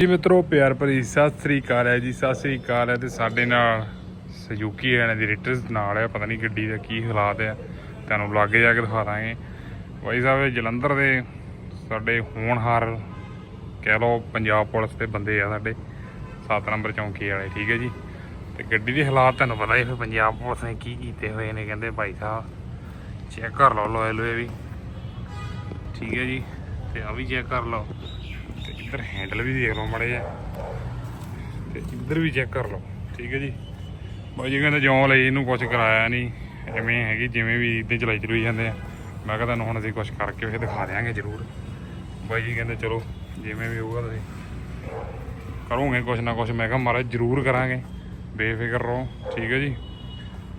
ਜੀ ਮਿੱਤਰੋ, ਪਿਆਰ ਭਰੀ ਸਤਿ ਸ੍ਰੀ ਅਕਾਲ ਹੈ ਜੀ, ਸਤਿ ਸ੍ਰੀ ਅਕਾਲ ਹੈ ਤੇ ਸਾਡੇ ਨਾਲ ਸਯੂਕੀ ਵਾਲਿਆਂ ਦੀ ਰਿਟਰਸ ਨਾਲ ਹੈ, ਪਤਾ ਨਹੀਂ ਗੱਡੀ ਦਾ ਕੀ ਹਾਲਾਤ ਹੈ, ਤੁਹਾਨੂੰ ਲਾਗੇ ਜਾ ਕੇ ਦਿਖਾ ਦਾਂਗੇ। ਭਾਈ ਸਾਹਿਬ, ਇਹ ਜਲੰਧਰ ਦੇ ਸਾਡੇ ਹੋਣਹਾਰ, ਕਹਿ ਲਓ ਪੰਜਾਬ ਪੁਲਿਸ ਦੇ ਬੰਦੇ ਆ ਸਾਡੇ 7 ਨੰਬਰ ਚੌਂਕੀ ਵਾਲੇ, ਠੀਕ ਹੈ ਜੀ। ਤੇ ਗੱਡੀ ਦੇ ਹਾਲਾਤ ਤੁਹਾਨੂੰ ਪਤਾ ਹੀ ਫਿਰ ਪੰਜਾਬ ਪੁਲਿਸ ਨੇ ਕੀ ਕੀਤੇ ਹੋਏ ਨੇ, ਕਹਿੰਦੇ ਭਾਈ ਸਾਹਿਬ ਚੈੱਕ ਕਰ ਲਓ ਲੋਏ ਲੋਏ ਵੀ। ਠੀਕ ਹੈ ਜੀ, ਤੇ ਆ ਵੀ ਚੈੱਕ ਕਰ ਲਓ। ਇੱਧਰ ਹੈਂਡਲ ਵੀ ਦੇਖ ਲਓ ਮੜੇ ਆ ਤੇ ਇੱਧਰ ਵੀ ਚੈੱਕ ਕਰ ਲਓ, ਠੀਕ ਹੈ ਜੀ? ਬਾਈ ਜੀ ਕਹਿੰਦੇ ਜਿਉਂ ਲਈ ਇਹਨੂੰ ਕੁਝ ਕਰਾਇਆ ਨਹੀਂ, ਐਵੇਂ ਹੈਗੀ ਜਿਵੇਂ ਵੀ ਇੱਦਾਂ ਚਲਾਈ ਚਲੂਈ ਜਾਂਦੇ ਆ। ਮੈਂ ਕਿਹਾ ਤੁਹਾਨੂੰ ਹੁਣ ਅਸੀਂ ਕੁਝ ਕਰਕੇ ਇਹ ਦਿਖਾ ਦਿਆਂਗੇ ਜ਼ਰੂਰ। ਬਾਈ ਜੀ ਕਹਿੰਦੇ ਚਲੋ, ਜਿਵੇਂ ਵੀ ਹੋਊਗਾ ਤੁਸੀਂ ਕਰੋਗੇ ਕੁਝ ਨਾ ਕੁਝ ਮੈਂ ਕਿਹਾ ਮਹਾਰਾਜ ਜ਼ਰੂਰ ਕਰਾਂਗੇ, ਬੇਫਿਕਰ ਰਹੋ, ਠੀਕ ਹੈ ਜੀ?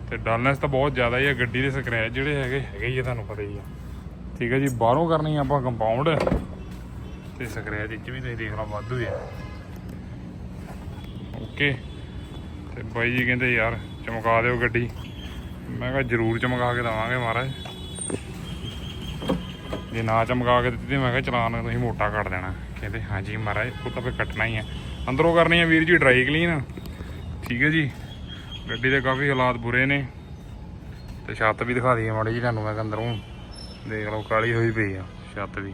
ਤੇ ਡਲਨੈਸ ਤਾਂ ਬਹੁਤ ਜ਼ਿਆਦਾ ਹੀ ਆ, ਗੱਡੀ ਦੇ ਸਕ੍ਰੈਚ ਜਿਹੜੇ ਹੈਗੇ ਹੈਗੇ ਹੀ ਆ, ਤੁਹਾਨੂੰ ਪਤਾ ਹੀ ਆ। ਠੀਕ ਹੈ ਜੀ, ਬਾਹਰੋਂ ਕਰਨੀ ਆਪਾਂ ਕੰਪਾਊਂਡ ਤੇ ਸਕ੍ਰੈਚ ਇੱਚ ਵੀ ਤੁਸੀਂ ਦੇਖ ਲਓ ਵਾਧੂ ਆ। ਓਕੇ ਤੇ ਬਾਈ ਜੀ ਕਹਿੰਦੇ ਯਾਰ ਚਮਕਾ ਦਿਓ ਗੱਡੀ। ਮੈਂ ਕਿਹਾ ਜ਼ਰੂਰ ਚਮਕਾ ਕੇ ਦਵਾਂਗੇ ਮਹਾਰਾਜ। ਜੇ ਨਾ ਚਮਕਾ ਕੇ ਦਿੱਤੀ ਮੈਂ ਕਿਹਾ ਚਲਾਨ ਤੁਸੀਂ ਮੋਟਾ ਕੱਟ ਦੇਣਾ। ਕਹਿੰਦੇ ਹਾਂਜੀ ਮਹਾਰਾਜ, ਉਹ ਤਾਂ ਫੇ ਕੱਟਣਾ ਹੀ ਹੈ ਅੰਦਰੋਂ ਕਰਨੀ ਆ ਵੀਰ ਜੀ ਡਰਾਈ ਕਲੀਨ ਠੀਕ ਹੈ ਜੀ। ਗੱਡੀ ਦੇ ਕਾਫੀ ਹਾਲਾਤ ਬੁਰੇ ਨੇ। ਤੇ ਛੱਤ ਵੀ ਦਿਖਾ ਦਈਏ ਮਾੜੀ ਜੀ ਤੁਹਾਨੂੰ ਮੈਂ ਕਿਹਾ ਅੰਦਰੋਂ। ਦੇਖ ਲਓ ਕਾਲੀ ਹੋਈ ਪਈ ਆ, ਛੱਤ ਵੀ।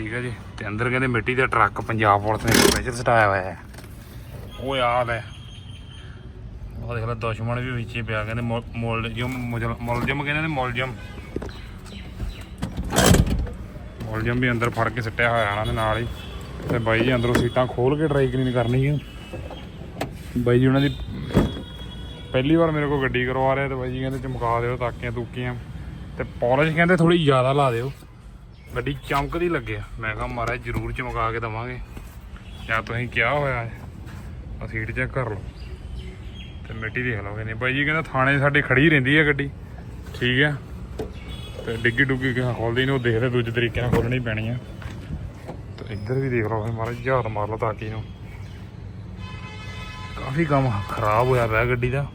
ਠੀਕ ਹੈ ਜੀ। ਤੇ ਅੰਦਰ ਕਹਿੰਦੇ ਮਿੱਟੀ ਦਾ ਟਰੱਕ ਪੰਜਾਬ ਪੁਲਿਸ ਨੇ ਸਪੈਸ਼ਲ ਸਟਾਇਆ ਹੋਇਆ ਹੈ। ਉਹ ਯਾਦ ਹੈ। ਉਹ ਦੇਖ ਲੈ, ਦੁਸ਼ਮਣ ਵੀ ਵਿੱਚ ਹੀ ਪਿਆ ਕਹਿੰਦੇ ਮੁਲਜ਼ਮ ਮੁਲਜ਼ਮ ਕਹਿੰਦੇ ਨੇ ਮੁਲਜ਼ਮ। ਮੁਲਜ਼ਮ ਵੀ ਅੰਦਰ ਫੜ ਕੇ ਸਿੱਟਿਆ ਹੋਇਆ ਉਹਨਾਂ ਦੇ ਨਾਲ ਹੀ। ਤੇ ਬਾਈ ਜੀ ਅੰਦਰੋਂ ਸੀਟਾਂ ਖੋਲ ਕੇ ਡਰਾਈ ਕਲੀਨ ਕਰਨੀ ਹੈ ਬਾਈ ਜੀ ਉਹਨਾਂ ਦੀ ਪਹਿਲੀ ਵਾਰ ਮੇਰੇ ਕੋਲ ਗੱਡੀ ਕਰਵਾ ਰਿਹਾ ਤੇ ਬਾਈ ਜੀ ਕਹਿੰਦੇ ਚਮਕਾ ਦਿਓ ਤਾਕੀਆਂ ਤੂਕੀਆਂ ਤੇ ਪਾਲਿਸ਼ ਕਹਿੰਦੇ ਥੋੜੀ ਜ਼ਿਆਦਾ ਲਾ ਦਿਓ। ਗੱਡੀ ਚਮਕਦੀ ਲੱਗਿਆ ਮੈਂ ਕਿਹਾ ਮਹਾਰਾਜ ਜ਼ਰੂਰ ਚਮਕਾ ਕੇ ਦਵਾਂਗੇ। ਜਾਂ ਤੁਸੀਂ ਕਿਹਾ ਹੋਇਆ ਹੈ ਆ ਸੀਟ ਚੈੱਕ ਕਰ ਲਓ। ਤੇ ਮਿੱਟੀ ਦੇਖ ਲਓ ਕਹਿੰਦੇ ਬਾਈ ਜੀ ਕਹਿੰਦਾ ਥਾਣੇ ਸਾਡੇ ਖੜੀ ਰਹਿੰਦੀ ਹੈ ਗੱਡੀ। ਠੀਕ ਹੈ ਤੇ ਡਿੱਗੀ ਡੁੱਗੀ ਕਿਹਾ ਖੋਲਦੀ ਨਹੀਂ ਉਹ ਦੇਖਦੇ ਦੂਜੇ ਤਰੀਕੇ ਨਾਲ ਖੋਲਣੀ ਪੈਣੀ ਆ। ਤੇ ਇੱਧਰ ਵੀ ਦੇਖ ਲਓ ਮਹਾਰਾਜ ਝਾਤ ਮਾਰ ਲਓ ਤਾਕੀ ਨੂੰ ਕਾਫੀ ਕੰਮ ਖਰਾਬ ਹੋਇਆ ਪਿਆ ਗੱਡੀ ਦਾ।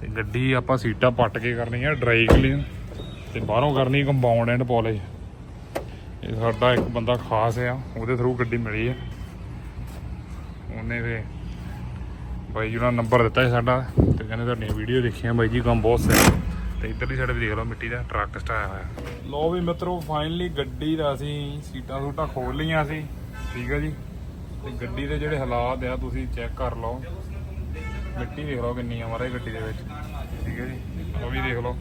ਤੇ ਗੱਡੀ ਆਪਾਂ ਸੀਟਾਂ ਪੱਟ ਕੇ ਕਰਨੀ ਆ ਡਰਾਈ ਕਲੀਨ। ਤੇ ਬਾਹਰੋਂ ਕਰਨੀ ਕੰਪਾਊਂਡ ਐਂਡ ਪਾਲਿਸ਼। ਇਹ ਸਾਡਾ ਇੱਕ ਬੰਦਾ ਖਾਸ ਆ, ਉਹਦੇ ਥਰੂ ਗੱਡੀ ਮਿਲੀ ਆ। ਉਹਨੇ ਵੀ ਬਾਈ ਜੀ ਉਹਨਾਂ ਨੰਬਰ ਦਿੱਤਾ ਸੀ ਸਾਡਾ ਤੇ ਕਹਿੰਦੇ ਤੁਹਾਡੀਆਂ ਵੀਡੀਓ ਦੇਖੀਆਂ। ਬਾਈ ਜੀ ਕੰਮ ਬਹੁਤ ਸਹੀ ਤੇ ਇੱਧਰਲੀ ਸਾਈਡ ਵੀ ਦੇਖ ਲਓ, ਮਿੱਟੀ ਦਾ ਟਰੱਕ ਸਟਾਇਆ ਹੋਇਆ। ਲੋ ਵੀ ਮਿੱਤਰੋ ਫਾਈਨਲੀ ਗੱਡੀ ਦਾ ਅਸੀਂ ਸੀਟਾਂ ਸੂਟਾਂ ਖੋਲ ਲਈਆਂ ਸੀ ਠੀਕ ਹੈ ਜੀ? ਤੇ ਗੱਡੀ ਦੇ ਜਿਹੜੇ ਹਾਲਾਤ ਆ, ਤੁਸੀਂ ਚੈੱਕ ਕਰ ਲਓ। ਮਿੱਟੀ ਦੇਖ ਲਓ ਕਿੰਨੀ ਆ ਮਾਰੇ ਗੱਡੀ ਦੇ ਵਿੱਚ। ਠੀਕ ਹੈ ਜੀ? ਉਹ ਵੀ ਦੇਖ ਲਓ।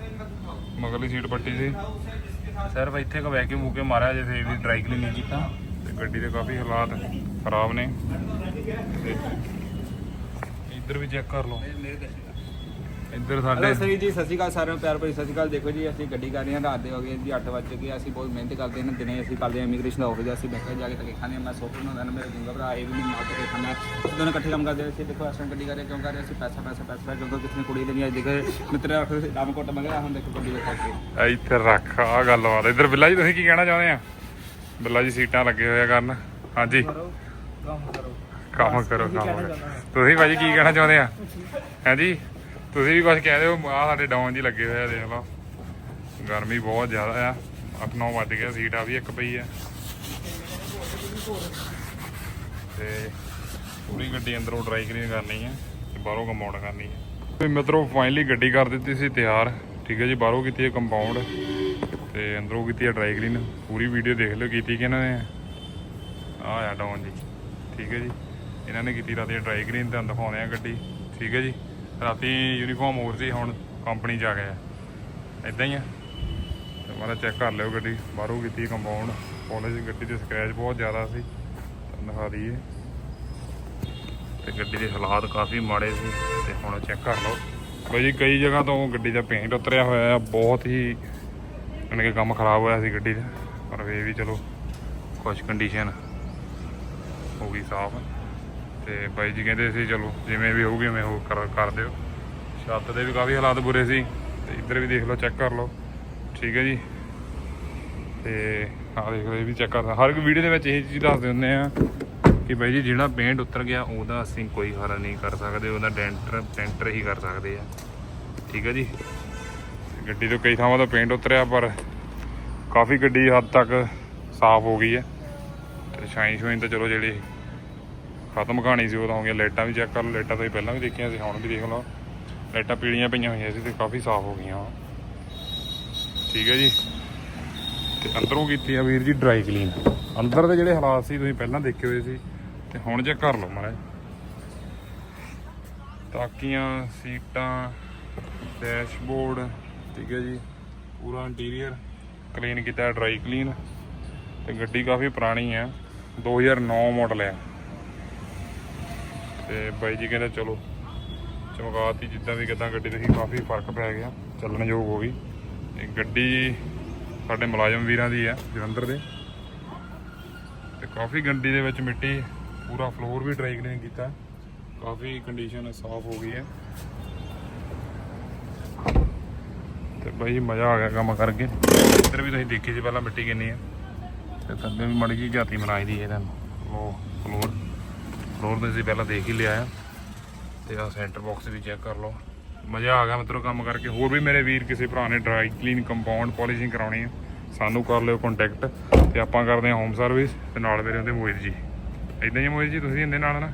ਮਗਰਲੀ ਸੀਟ ਪੱਟੀ ਸੀ। ਸਿਰਫ ਇੱਥੇ ਕ ਵੈਕਿਊਮ ਮੂਕੇ ਮਾਰਿਆ ਜੇ ਫੇਰ ਵੀ ਡਰਾਈ ਕਲੀਨ ਨਹੀਂ ਕੀਤਾ। ਤੇ ਗੱਡੀ ਦੇ ਕਾਫੀ ਹਾਲਾਤ ਖਰਾਬ ਨੇ। ਤੇ ਇੱਧਰ ਵੀ ਚੈੱਕ ਕਰ ਲਓ। ਇੱਧਰ ਹੈਲੋ ਸਾਡੇ ਸਰੀ ਜੀ ਸਤਿ ਸ਼੍ਰੀ ਅਕਾਲ ਸਾਰਿਆਂ ਨੂੰ ਪਿਆਰ ਭਰੀ ਸਤਿ ਸ਼੍ਰੀ ਅਕਾਲ। ਦੇਖੋ ਜੀ ਅਸੀਂ ਗੱਡੀ ਕਰ ਰਹੇ ਹਾਂ ਰਾਤ ਦੇ ਹੋ ਗਏ ਜੀ 8 ਵਜੇ ਚੁੱਕੇ ਅਸੀਂ ਬਹੁਤ ਮਿਹਨਤ ਕਰਦੇ ਹਾਂ ਦਿਨੇ ਅਸੀਂ ਕਰਦੇ ਹਾਂ ਇਮੀਗ੍ਰੇਸ਼ਨ ਦਾ ਆਫਿਸ ਅਸੀਂ ਬੈਂਕ ਜਾ ਕੇ ਤੱਕ ਹਾਂ ਮੈਂ ਸੋਫਰ ਨੂੰ ਮੇਰੇ ਗੁੰਗਾ ਭਰਾ ਇਹ ਵੀ ਨਹੀਂ ਨਾਲ ਤੱਕ ਅਸੀਂ ਦੋਨੋਂ ਇਕੱਠੇ ਕੰਮ ਕਰਦੇ ਅਸੀਂ ਦੇਖੋ ਅਸਾਂ ਗੱਡੀ ਕਰ ਰਹੇ ਕਿਉਂ ਕਰ ਰਹੇ? ਅਸੀਂ ਪੈਸਾ ਪੈਸਾ ਪੈਸਾ ਕਿਉਂਕਿ ਕਿਸੇ ਨੇ ਕੁੜੀ ਲੈਣੀ ਅੱਜ ਦੇਖੋ ਮਿੱਤਰ ਆਖੋ ਨਾਮ ਕੋਟ ਮੰਗਿਆ ਹੁਣ ਦੇਖੋ ਗੱਡੀ ਦੇ ਖਾਤੇ ਇੱਥੇ ਰੱਖ ਆ ਗੱਲਬਾਤ ਇੱਧਰ ਬਿੱਲਾ ਜੀ ਤੁਸੀਂ ਕੀ ਕਹਿਣਾ ਚਾਹੁੰਦੇ ਆ? ਬਿੱਲਾ ਜੀ ਸੀਟਾਂ ਲੱਗੇ ਹੋਏ ਆ ਕਰਨ। ਹਾਂਜੀ। ਕੰਮ ਕਰੋ। ਕੰਮ ਕਰੋ ਕੰਮ ਕਰੋ। ਤੁਸੀਂ ਭਾਜੀ ਕੀ ਕਹਿਣਾ ਚਾਹੁੰਦੇ ਆ? ਹਾਂਜੀ ਤੁਸੀਂ ਵੀ ਕੁਝ ਕਹਿ ਦਿਓ ਆ ਸਾਡੇ ਡਾਊਨ ਜੀ ਲੱਗੇ ਹੋਏ ਆ, ਦੇਖ ਲਓ। ਗਰਮੀ ਬਹੁਤ ਜ਼ਿਆਦਾ ਆ। 8-9 ਵੱਜ ਗਿਆ ਸੀਟ ਆ ਵੀ ਇੱਕ ਪਈ ਆ। ਤੇ ਪੂਰੀ ਗੱਡੀ ਅੰਦਰੋਂ ਡਰਾਈ ਕਲੀਨ ਕਰਨੀ ਹੈ ਤੇ ਬਾਹਰੋਂ ਕੰਪਾਊਂਡ ਕਰਨੀ ਹੈ ਤੇ ਮਿੱਤਰੋ ਫਾਈਨਲੀ ਗੱਡੀ ਕਰ ਦਿੱਤੀ ਸੀ, ਤਿਆਰ। ਠੀਕ ਹੈ ਜੀ, ਬਾਹਰੋਂ ਕੀਤੀ ਹੈ ਕੰਪਾਊਂਡ ਤੇ ਅੰਦਰੋਂ ਕੀਤੀ ਹੈ ਡਰਾਈ ਕਲੀਨ ਪੂਰੀ ਵੀਡੀਓ ਦੇਖ ਲਿਓ, ਕੀਤੀ ਕਿ ਇਹਨਾਂ ਨੇ? ਆ ਆ ਡਾਊਨ ਜੀ। ਠੀਕ ਹੈ ਜੀ। ਇਹਨਾਂ ਨੇ ਕੀਤੀ ਰਾਤੀ ਡਰਾਈ ਕਲੀਨ ਤੇ ਦਿਖਾਉਂਦੇ ਆ ਗੱਡੀ। ਠੀਕ ਹੈ ਜੀ। ਰਾਤੀ ਯੂਨੀਫਾਰਮ ਹੋਰ ਸੀ, ਹੁਣ ਕੰਪਨੀ ਚ ਆ ਗਿਆ ਇਦਾਂ ਹੀ ਆ। ਤੇ ਮਾਰਾ ਚੈੱਕ ਕਰ ਲਿਓ ਗੱਡੀ, ਬਾਹਰੋਂ ਕੀਤੀ ਕੰਪਾਊਂਡ ਕਾਲਜ ਗੱਡੀ ਦੇ ਸਕ੍ਰੈਚ ਬਹੁਤ ਜ਼ਿਆਦਾ ਸੀ ਤੁਹਾਨੂੰ ਦਿਖਾ ਦਈਏ। ਤੇ ਗੱਡੀ ਦੇ ਹਾਲਾਤ ਕਾਫੀ ਮਾੜੇ ਸੀ, ਤੇ ਹੁਣ ਚੈੱਕ ਕਰ ਲਓ। ਬਾਈ ਜੀ, ਕਈ ਜਗ੍ਹਾ ਤੋਂ ਗੱਡੀ ਦਾ ਪੇਂਟ ਉਤਰਿਆ ਹੋਇਆ ਆ, ਬਹੁਤ ਹੀ ਯਾਨੀ ਕਿ ਕੰਮ ਖਰਾਬ ਹੋਇਆ ਸੀ ਗੱਡੀ ਦਾ। ਪਰ ਫੇਰ ਵੀ ਚਲੋ ਕੁਝ ਕੰਡੀਸ਼ਨ ਹੋ ਗਈ ਸਾਫ਼। ਤੇ ਬਾਈ ਜੀ ਕਹਿੰਦੇ ਸੀ, ਚਲੋ, ਜਿਵੇਂ ਵੀ ਹੋਊਗੀ ਉਵੇਂ ਹੋ ਕਰ ਕਰ ਦਿਓ। ਛੱਤ ਦੇ ਵੀ ਕਾਫੀ ਹਾਲਾਤ ਬੁਰੇ ਸੀ, ਤੇ ਇੱਧਰ ਵੀ ਦੇਖ ਲਓ, ਚੈੱਕ ਕਰ ਲਓ। ਠੀਕ ਹੈ ਜੀ। ਤੇ ਆਹ ਦੇਖ ਲਓ, ਇਹ ਵੀ ਚੈੱਕ ਕਰ ਹਰ ਇੱਕ ਵੀਡੀਓ ਦੇ ਵਿੱਚ ਇਹ ਚੀਜ਼ ਦੱਸ ਦਿੰਦੇ ਆ ਕਿ ਬਾਈ ਜੀ, ਜਿਹੜਾ ਪੇਂਟ ਉਤਰ ਗਿਆ, ਉਹਦਾ ਅਸੀਂ ਕੋਈ ਹੱਲ ਨਹੀਂ ਕਰ ਸਕਦੇ, ਉਹਦਾ ਡੈਂਟਰ ਡੈਂਟਰ ਹੀ ਕਰ ਸਕਦੇ ਆ। ਠੀਕ ਹੈ ਜੀ। ਗੱਡੀ ਤੋਂ ਕਈ ਥਾਵਾਂ ਤੋਂ ਪੇਂਟ ਉਤਰਿਆ, ਪਰ ਕਾਫੀ ਗੱਡੀ ਹੱਦ ਤੱਕ ਸਾਫ਼ ਹੋ ਗਈ ਹੈ। ਤੇ ਸ਼ਾਈਨ ਸ਼ੂਈਨ ਤਾਂ ਚਲੋ ਜਿਹੜੀ ਖਤਮ ਕਹਾਣੀ ਸੀ, ਉਦੋਂ ਤਾਂ ਹੋ ਗਿਆ ਲਾਈਟਾਂ ਵੀ ਚੈੱਕ ਕਰ ਲਓ, ਲਾਈਟਾਂ ਤੁਸੀਂ ਪਹਿਲਾਂ ਵੀ ਦੇਖੀਆਂ ਸੀ, ਹੁਣ ਵੀ ਦੇਖ ਲਓ। ਲਾਈਟਾਂ ਪੀਲੀਆਂ ਪਈਆਂ ਹੋਈਆਂ ਸੀ ਤੇ ਕਾਫੀ ਸਾਫ਼ ਹੋ ਗਈਆਂ। ਠੀਕ ਹੈ ਜੀ। ਤੇ ਅੰਦਰੋਂ ਕੀਤੀ ਆ ਵੀਰ ਜੀ ਡਰਾਈ ਕਲੀਨ ਅੰਦਰ ਦੇ ਜਿਹੜੇ ਹਾਲਾਤ ਸੀ, ਤੁਸੀਂ ਪਹਿਲਾਂ ਦੇਖੇ ਹੋਏ ਸੀ, ਤੇ ਹੁਣ ਚੈੱਕ ਕਰ ਲਓ ਮਾਰੇ ਤਾਕੀਆਂ, ਸੀਟਾਂ ਡੈਸ਼ਬੋਰਡ ਠੀਕ ਹੈ ਜੀ, ਪੂਰਾ ਇੰਟੀਰੀਅਰ ਕਲੀਨ ਕੀਤਾ ਡਰਾਈ ਕਲੀਨ ਤੇ ਗੱਡੀ ਕਾਫੀ ਪੁਰਾਣੀ ਹੈ 2009 ਮਾਡਲ ਹੈ ਤੇ ਬਾਈ ਜੀ ਕਹਿੰਦੇ ਚਲੋ ਚਮਕਾਤੀ ਜਿੱਦਾਂ ਵੀ ਕਿਦਾਂ ਗੱਡੀ ਦੇਖੀ ਕਾਫੀ ਫ਼ਰਕ ਪੈ ਗਿਆ ਚੱਲਣ ਯੋਗ ਹੋ ਗਈ। ਇਹ ਗੱਡੀ ਸਾਡੇ ਮੁਲਾਜ਼ਮ ਵੀਰਾਂ ਦੀ ਹੈ ਜਲੰਧਰ ਦੇ। ਤੇ ਕਾਫੀ ਗੱਡੀ ਦੇ ਵਿੱਚ ਮਿੱਟੀ, ਪੂਰਾ ਫਲੋਰ ਵੀ ਡਰਾਈ ਕਲੀਨ ਕੀਤਾ। ਕਾਫੀ ਕੰਡੀਸ਼ਨ ਸਾਫ਼ ਹੋ ਗਈ ਹੈ। ਤੇ ਬਾਈ ਮਜ਼ਾ ਆ ਗਿਆ ਕੰਮ ਕਰਕੇ। ਇੱਧਰ ਵੀ ਤੁਸੀਂ ਦੇਖੀ ਸੀ, ਪਹਿਲਾਂ ਮਿੱਟੀ ਕਿੰਨੀ ਹੈ ਤੇ ਥੱਲੇ ਵੀ ਮੜੀ ਜੀ ਜਾਤੀ ਬਣਾਈ ਦੀ ਹੈ ਇਹਨਾਂ ਨੂੰ ਉਹ ਫਲੋਰ ਫਲੋਰ ਤੇ ਅਸੀਂ ਪਹਿਲਾਂ ਦੇਖ ਹੀ ਲਿਆ ਆ। ਤੇ ਆ ਸੈਂਟਰ ਬਾਕਸ ਵੀ ਚੈੱਕ ਕਰ ਲਓ। ਮਜ਼ਾ ਆ ਗਿਆ ਮਤਲਬ ਕੰਮ ਕਰਕੇ। ਹੋਰ ਵੀ ਮੇਰੇ ਵੀਰ ਕਿਸੇ ਭਰਾ ਨੇ ਡਰਾਈ ਕਲੀਨ ਕੰਪਾਊਂਡ ਪਾਲਿਸ਼ਿੰਗ ਕਰਾਉਣੀ ਆ। ਸਾਨੂੰ ਕਰ ਲਿਓ ਕੰਟੈਕਟ ਤੇ ਆਪਾਂ ਕਰਦੇ ਹਾਂ ਹੋਮ ਸਰਵਿਸ ਤੇ ਨਾਲ ਮੇਰੇ ਹੁੰਦੇ ਮੋਹਿਤ ਜੀ। ਇਦਾਂ ਹੀ ਮੋਹਿਤ ਜੀ, ਤੁਸੀਂ ਇਹਦੇ ਨਾਲ ਨਾ?